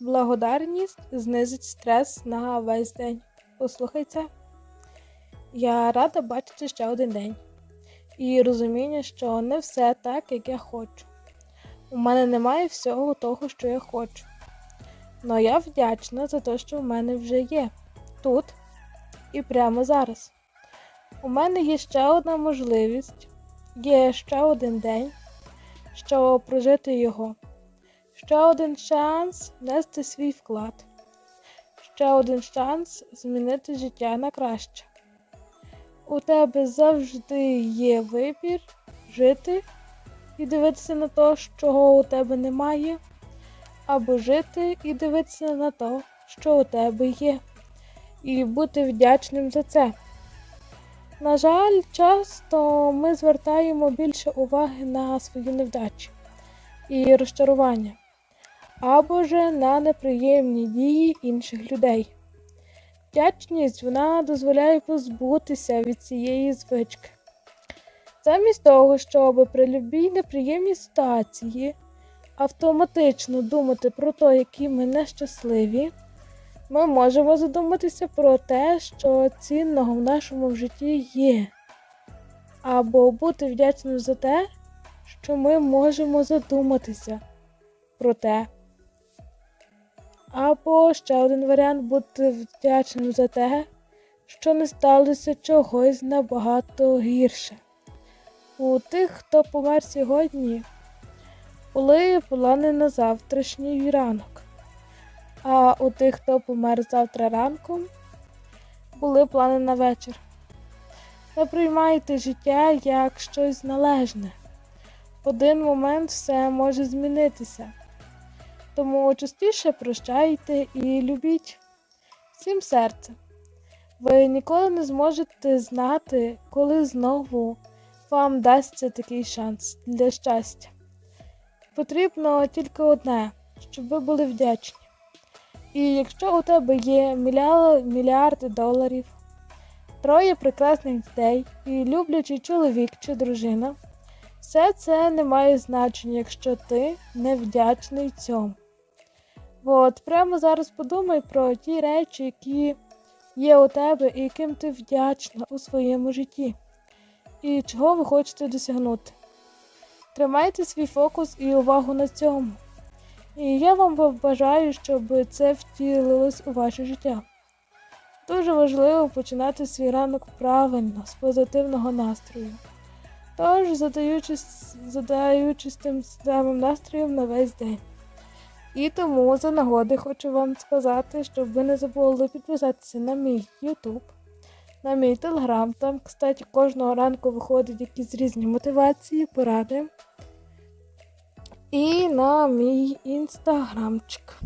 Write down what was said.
Благодарність знизить стрес на весь день. Послухай це. Я рада бачити ще один день. І розуміння, що не все так, як я хочу. У мене немає всього того, що я хочу. Но я вдячна за те, що в мене вже є тут і прямо зараз. У мене є ще одна можливість, є ще один день, щоб прожити його. Ще один шанс внести свій вклад. Ще один шанс змінити життя на краще. У тебе завжди є вибір жити і дивитися на те, чого у тебе немає, або жити і дивитися на те, що у тебе є, і бути вдячним за це. На жаль, часто ми звертаємо більше уваги на свої невдачі і розчарування, або ж на неприємні дії інших людей. Вдячність вона дозволяє позбутися від цієї звички. Замість того, щоб при любій неприємній ситуації автоматично думати про те, які ми нещасливі, ми можемо задуматися про те, що цінного в нашому житті є, або бути вдячним за те, що ми можемо задуматися про те. Або ще один варіант бути вдячним за те, що не сталося чогось набагато гірше. У тих, хто помер сьогодні, були плани на завтрашній ранок. А у тих, хто помер завтра ранком, були плани на вечір. Не приймайте життя як щось належне. В один момент все може змінитися. Тому частіше прощайте і любіть всім серцем. Ви ніколи не зможете знати, коли знову вам дасться такий шанс для щастя. Потрібно тільки одне, щоб ви були вдячні. І якщо у тебе є мільярди доларів, троє прекрасних дітей і люблячий чоловік чи дружина, все це не має значення, якщо ти не вдячний цьому. От прямо зараз подумай про ті речі, які є у тебе і яким ти вдячна у своєму житті, і чого ви хочете досягнути. Тримайте свій фокус і увагу на цьому. І я вам бажаю, щоб це втілилось у ваше життя. Дуже важливо починати свій ранок правильно, з позитивного настрою. Тож, задаючись, задаючись тим самим настроєм на весь день. І тому за нагоди хочу вам сказати, щоб ви не забули підписатися на мій YouTube, на мій телеграм. Там, кстати, кожного ранку виходять якісь різні мотивації, поради. І на мій інстаграмчик.